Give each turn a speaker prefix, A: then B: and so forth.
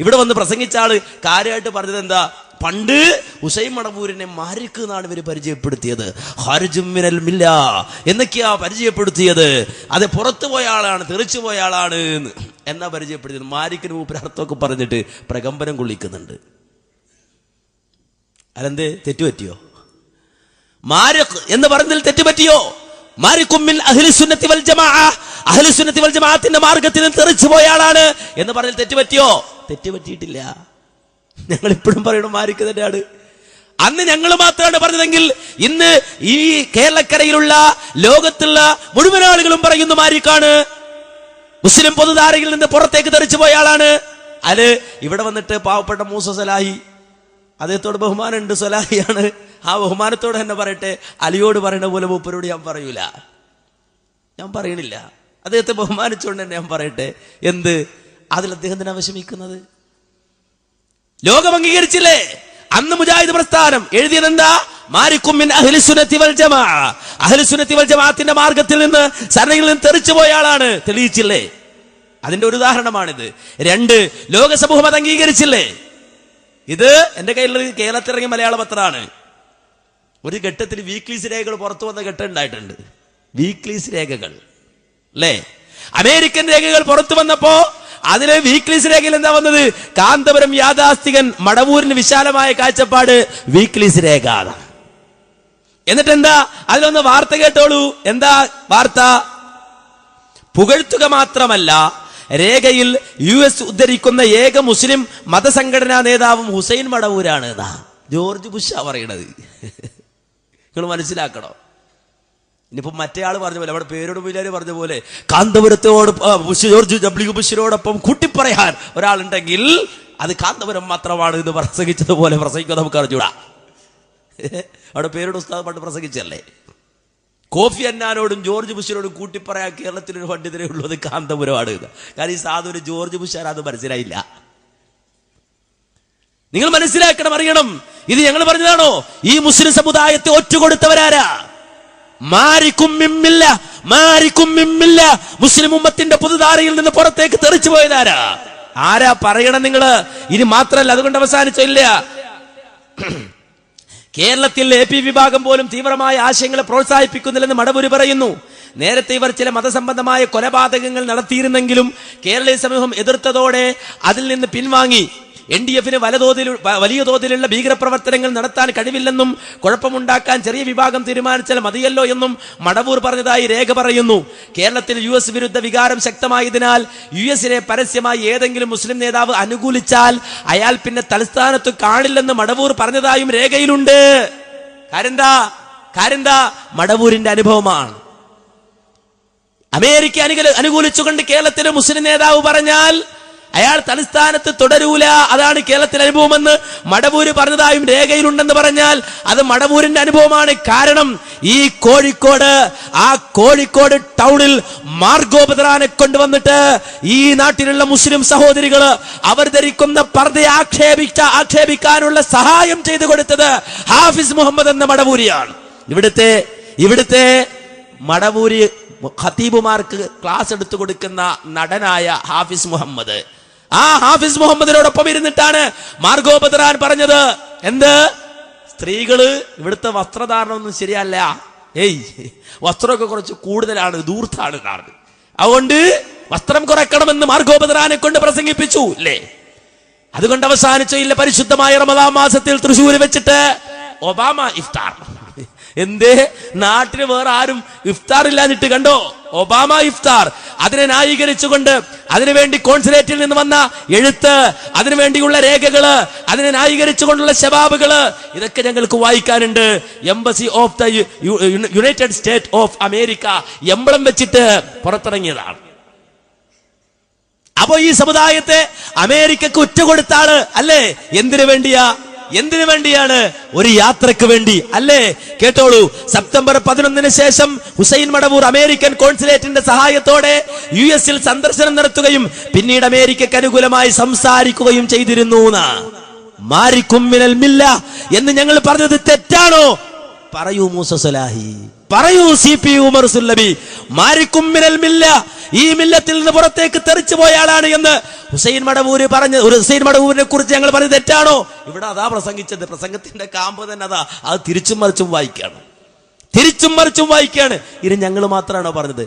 A: ഇവിടെ വന്ന് പ്രസംഗിച്ച ആൾ കാര്യമായിട്ട് പറഞ്ഞത് എന്താ? പണ്ട് ഹുസൈൻ മടവൂരിനെ മാരിക്ക് എന്നാണ് ഇവർ പരിചയപ്പെടുത്തിയത്. ഹർജുമിനൽ മില്ല. എന്നൊക്കെയാ പരിചയപ്പെടുത്തിയത്. അത് പുറത്തു പോയ ആളാണ് തെറിച്ചു പോയ ആളാണ് എന്ന്. എന്നാ പരിചയപ്പെടുത്തിയത്? മാരിക്കിന് മൂപ്പര് അർത്ഥമൊക്കെ പറഞ്ഞിട്ട് പ്രകമ്പനം കൊള്ളിക്കുന്നുണ്ട്. അതെന്തേ? തെറ്റുപറ്റിയോ? മാരിഖ് എന്ന് പറഞ്ഞതിൽ തെറ്റുപറ്റിയോ? മാരിക്കുമ്മിൽ അഹ്ലുസുന്നത്തി വൽ ജമാഅ. വൽ ജമാഅത്തിന്റെ തെറിച്ചു പോയ ആളാണ് എന്ന് പറഞ്ഞതിൽ തെറ്റുപറ്റിയോ? തെറ്റുപറ്റിയിട്ടില്ല. ഞങ്ങൾ ഇപ്പോഴും പറയണം മാരിക്ക് തന്നെയാണ്. അന്ന് ഞങ്ങൾ മാത്രമാണ് പറഞ്ഞതെങ്കിൽ ഇന്ന് ഈ കേരളക്കരയിലുള്ള ലോകത്തുള്ള മുഴുവൻ ആളുകളും പറയുന്നു മാരിക്കാണ്. മുസ്ലിം പൊതുധാരയിൽ നിന്ന് പുറത്തേക്ക് തെറിച്ചു പോയ ആളാണ്. അത് ഇവിടെ വന്നിട്ട് പാവപ്പെട്ട മൂസ സലാഹി. അദ്ദേഹത്തോട് ബഹുമാനമുണ്ട് സലാഹിയാണ്. ആ ബഹുമാനത്തോട് തന്നെ പറയട്ടെ അലിയോട് പറയുന്ന പോലെ മൂപ്പരോട് ഞാൻ പറയൂല. ഞാൻ പറയണില്ല. അദ്ദേഹത്തെ ബഹുമാനിച്ചുകൊണ്ട് തന്നെ ഞാൻ പറയട്ടെ എന്ത്? അതിൽ അദ്ദേഹത്തിന് വിഷമിക്കുന്നത്? ലോകം അംഗീകരിച്ചില്ലേ? അന്ന് മുജാഹിദ് പ്രസ്ഥാനം എഴുതിയത് എന്താ ജമാഅത്തിന്റെ മാർഗത്തിൽ നിന്ന് സരണയിൽ നിന്ന് തെറിച്ചു പോയ ആളാണ്. തെളിയിച്ചില്ലേ? അതിന്റെ ഒരു ഉദാഹരണമാണിത്. രണ്ട് ലോക സമൂഹം അത് അംഗീകരിച്ചില്ലേ? ഇത് എന്റെ കയ്യിലുള്ള കേരളത്തിലിറങ്ങിയ മലയാള പത്രമാണ്. ഒരു ഘട്ടത്തിൽ വീക്ക്ലീസ് രേഖകൾ പുറത്തു വന്ന ഘട്ടം ഉണ്ടായിട്ടുണ്ട്. വീക്ക്ലീസ് രേഖകൾ. അല്ലേ? അമേരിക്കൻ രേഖകൾ പുറത്തു വന്നപ്പോ അതിലെ വീക്ക്ലീസ് രേഖയിൽ എന്താ വന്നത്? കാന്തപുരം യാഥാസ്ഥികൻ മടവൂരിന് വിശാലമായ കാഴ്ചപ്പാട് വീക്ക്ലീസ് രേഖ എന്നിട്ട് എന്താ അതിലൊന്ന് വാർത്ത കേട്ടോളൂ. എന്താ വാർത്ത? പുകഴ്ത്തുക മാത്രമല്ല രേഖയിൽ യു എസ് ഉദ്ധരിക്കുന്ന ഏക മുസ്ലിം മതസംഘടനാ നേതാവും ഹുസൈൻ മടവൂരാണ് ജോർജ് ബുഷ പറയണത്. നിങ്ങൾ മനസ്സിലാക്കണം? ഇനിയിപ്പോ മറ്റേ ആൾ പറഞ്ഞ പോലെ അവിടെ പേരോട് പിള്ളേര് പറഞ്ഞ പോലെ കാന്തപുരത്തോട് ജോർജ് ഡബ്ല്യു ബുഷിനോടൊപ്പം കൂട്ടിപ്പറയാൻ ഒരാളുണ്ടെങ്കിൽ അത് കാന്തപുരം മാത്രമാണ് ഇത് പ്രസംഗിച്ചതുപോലെ പ്രസംഗിക്കുക നമുക്ക് അറിഞ്ഞൂടാ. അവിടെ പേരോട് ഉസ്താദ് പണ്ട് പ്രസംഗിച്ചല്ലേ കോഫി അന്നാനോടും ജോർജ് ബുഷിനോടും കൂട്ടിപ്പറയാൻ കേരളത്തിലൊരു പണ്ഡിതരേ ഉള്ളത് കാന്തപുരമാണ് കാരണം ഈ സാധു ജോർജ് ബുഷാൻ അത് മനസ്സിലായില്ല. നിങ്ങൾ മനസ്സിലാക്കണം അറിയണം. ഇത് ഞങ്ങൾ പറഞ്ഞതാണോ? ഈ മുസ്ലിം സമുദായത്തെ ഒറ്റുകൊടുത്തവരാരാ മുസ്ലിം ഉമ്മത്തിന്റെ പുതുധാരയിൽ നിന്ന് പുറത്തേക്ക് തെറിച്ചു പോയതാരാ? ആരാ പറയണം നിങ്ങൾ? ഇനി മാത്രല്ല അതുകൊണ്ട് അവസാനിച്ചില്ല. കേരളത്തിൽ എ പി വിഭാഗം പോലും തീവ്രമായ ആശയങ്ങളെ പ്രോത്സാഹിപ്പിക്കുന്നില്ലെന്ന് മടവൂര് പറയുന്നു. നേരത്തെ ഇവർ ചില മതസംബന്ധമായ കൊലപാതകങ്ങൾ നടത്തിയിരുന്നെങ്കിലും കേരളീയ സമൂഹം എതിർത്തതോടെ അതിൽ നിന്ന് പിൻവാങ്ങി. എൻ ഡി എഫിന് വലതോതിൽ വലിയ തോതിലുള്ള ഭീകരപ്രവർത്തനങ്ങൾ നടത്താൻ കഴിവില്ലെന്നും കുഴപ്പമുണ്ടാക്കാൻ ചെറിയ വിഭാഗം തീരുമാനിച്ചാൽ മതിയല്ലോ എന്നും മടവൂർ പറഞ്ഞതായി രേഖ പറയുന്നു. കേരളത്തിൽ യു എസ് വിരുദ്ധ വികാരം ശക്തമായതിനാൽ യു എസിനെ പരസ്യമായി ഏതെങ്കിലും മുസ്ലിം നേതാവ് അനുകൂലിച്ചാൽ അയാൾ പിന്നെ തലസ്ഥാനത്ത് കാണില്ലെന്ന് മടവൂർ പറഞ്ഞതായും രേഖയിലുണ്ട്. കാരെന്താ? കാരെന്താ? മടവൂരിന്റെ അനുഭവമാണ്. അമേരിക്ക അനുകൂലിച്ചുകൊണ്ട് കേരളത്തിലെ മുസ്ലിം നേതാവ് പറഞ്ഞാൽ അയാൾ തലസ്ഥാനത്ത് തുടരൂല. അതാണ് കേരളത്തിലെ അനുഭവമെന്ന് മടവൂര് പറഞ്ഞതായും രേഖയിലുണ്ടെന്ന് പറഞ്ഞാൽ അത് മടവൂരിന്റെ അനുഭവമാണ്. കാരണം ഈ കോഴിക്കോട് ആ കോഴിക്കോട് ടൗണിൽ മാർഗോപദ്രാനെ കൊണ്ടുവന്നിട്ട് ഈ നാട്ടിലുള്ള മുസ്ലിം സഹോദരികൾ അവർ ധരിക്കുന്ന പർദ്ധ ആക്ഷേപിച്ച ആക്ഷേപിക്കാനുള്ള സഹായം ചെയ്തു കൊടുത്തത് ഹാഫിസ് മുഹമ്മദ് എന്ന മടവൂരിയാണ്. ഇവിടുത്തെ ഇവിടുത്തെ മടവൂരി ഖത്തീബുമാർക്ക് ക്ലാസ് എടുത്തു കൊടുക്കുന്ന നടനായ ഹാഫിസ് മുഹമ്മദ്. ആ ഹാഫിസ് മുഹമ്മദിനോടൊപ്പം ഇരുന്നിട്ടാണ് മാർഗോപദ്രാൻ പറഞ്ഞത്. എന്ത്? സ്ത്രീകൾ ഇവിടുത്തെ വസ്ത്രധാരണം ഒന്നും ശരിയല്ല. ഏയ് വസ്ത്രമൊക്കെ കുറച്ച് കൂടുതലാണ് ദൂർത്താണ് കാണുന്നത്. അതുകൊണ്ട് വസ്ത്രം കുറയ്ക്കണമെന്ന് മാർഗോപദ്രാനെ കൊണ്ട് പ്രസംഗിപ്പിച്ചു ഇല്ലേ? അതുകൊണ്ട് അവസാനിച്ച ഇല്ല പരിശുദ്ധമായ റമദാൻ മാസത്തിൽ തൃശ്ശൂർ വെച്ചിട്ട് ഒബാമ ഇഫ്താർ. എന്തേ? നാട്ടിന് വേറെ ആരും ഇഫ്താർ ഇല്ലാന്നിട്ട് കണ്ടോ? ഒബാമ ഇഫ്താർ. അതിനെ ന്യായീകരിച്ചുകൊണ്ട് അതിനുവേണ്ടി കോൺസുലേറ്റിൽ നിന്ന് വന്ന എഴുത്ത് അതിനുവേണ്ടിയുള്ള രേഖകൾ അതിനെ ന്യായീകരിച്ചുകൊണ്ടുള്ള ശബാബുകൾ ഇതൊക്കെ ഞങ്ങൾക്ക് വായിക്കാനുണ്ട്. Embassy of the United State of America emblem വെച്ചിട്ട് പുറത്തിറങ്ങിയതാണ്. അപ്പോ ഈ സമുദായത്തെ അമേരിക്കക്ക് ഉറ്റ കൊടുത്താണ് അല്ലേ? എന്തിനു വേണ്ടിയാ? എന്തിനു വേണ്ടിയാണ്? ഒരു യാത്രയ്ക്ക് വേണ്ടി. അല്ലേ? കേട്ടോളൂ. സെപ്റ്റംബർ പതിനൊന്നിന് ശേഷം ഹുസൈൻ മടവൂർ അമേരിക്കൻ കോൺസുലേറ്റിന്റെ സഹായത്തോടെ യു എസിൽ സന്ദർശനം നടത്തുകയും പിന്നീട് അമേരിക്കക്ക് അനുകൂലമായി സംസാരിക്കുകയും ചെയ്തിരുന്നു മാരിക്കും എന്ന് ഞങ്ങൾ പറഞ്ഞത് തെറ്റാണോ? പറയൂ മൂസ സലാഹി. പറയൂ സി പി ഉമർ സുല്ലബി മില്ല ഈ മില്ലത്തിൽ നിന്ന് പുറത്തേക്ക് തെറിച്ചു പോയ ആളാണ് എന്ന് ഹുസൈൻ മടവൂര് പറഞ്ഞ ഒരു ഹുസൈൻ മടവൂരിനെ കുറിച്ച് ഞങ്ങൾ പറഞ്ഞത് തെറ്റാണോ? ഇവിടെ അതാ പ്രസംഗിച്ചത്. പ്രസംഗത്തിന്റെ കാമ്പ് തന്നെ അതാ. അത് തിരിച്ചും മറിച്ചും വായിക്കുകയാണ് തിരിച്ചും മറിച്ചും വായിക്കുകയാണ് ഇനി ഞങ്ങൾ മാത്രമാണോ പറഞ്ഞത്?